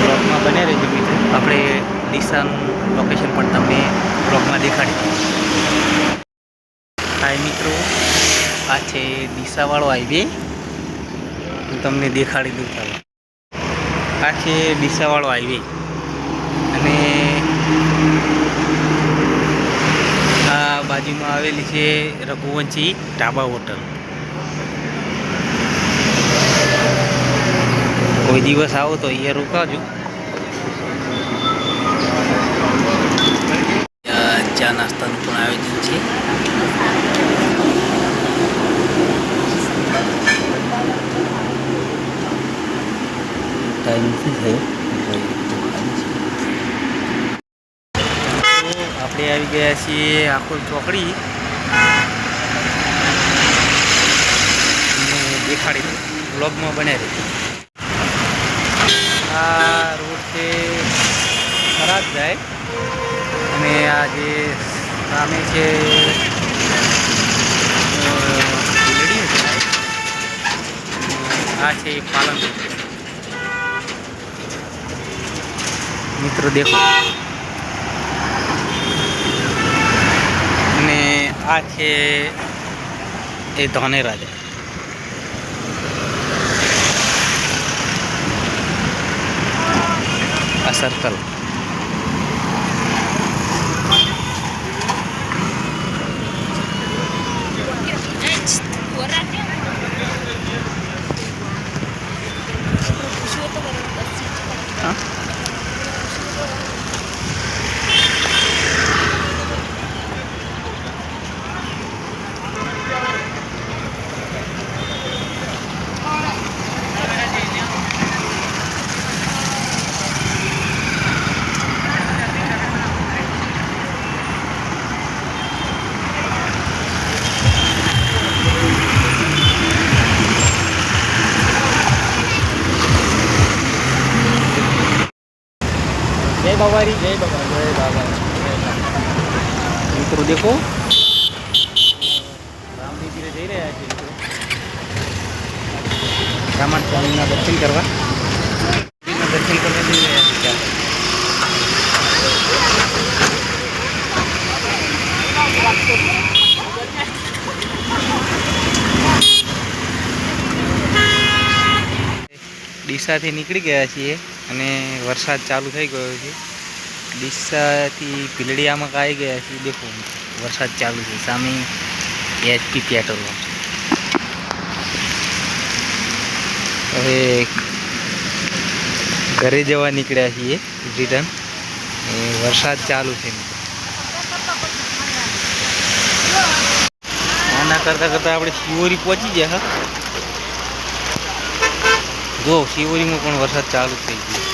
બ્લોકમાં બને રહેજો મિત્રો. આપણે દિશાનું લોકેશન પણ તમને બ્લોકમાં દેખાડી હાય મિત્રો. આ છે દિશાવાળો હાઈવે હું તમને દેખાડી દઉં ચાલો. આ છે દિશાવાળો હાઈવે અને આ બાજુમાં આવેલી છે રઘુવંશી ટાબા હોટલ. કોઈ દિવસ આવો તો અહીંયા રોકાજો. ચા નાસ્તાનું પણ આયોજન છે. ટાઈમ નથી થયો આપણે આવી ગયા છીએ આખો ચોકડી. દેખાડી બ્લોગમાં બન્યા રહી આ રોડ છે ખરાબ જાય. અને આ જે સામે છે આ છે પાલનપુર. મિત્રો દેખો. અને આ છે એ ધાનેરા છે આ સર્કલ બાબારી જય બાબા જય બાબા મિત્રો દેખો. રામની ધીરે જઈ રહ્યા છે મિત્રો. રામણ સ્વામીના દર્શન કરવા. દર્શન કરવા જઈ રહ્યા છે. ડીસાથી નીકળી ગયા છીએ. અને વરસાદ ચાલુ થઈ ગયો છે. ડીસાથી ભીલડિયામાં આવી ગયા છીએ દેખો. વરસાદ ચાલુ છે. સામે એચપી પેટ્રોલ હવે ઘરે જવા નીકળ્યા છીએ રિટર્ન વરસાદ ચાલુ છે. આના કરતાં કરતાં આપણે શિવોરી પહોંચી ગયા, હા. જો શિવોરીમાં પણ વરસાદ ચાલુ થઈ ગયો.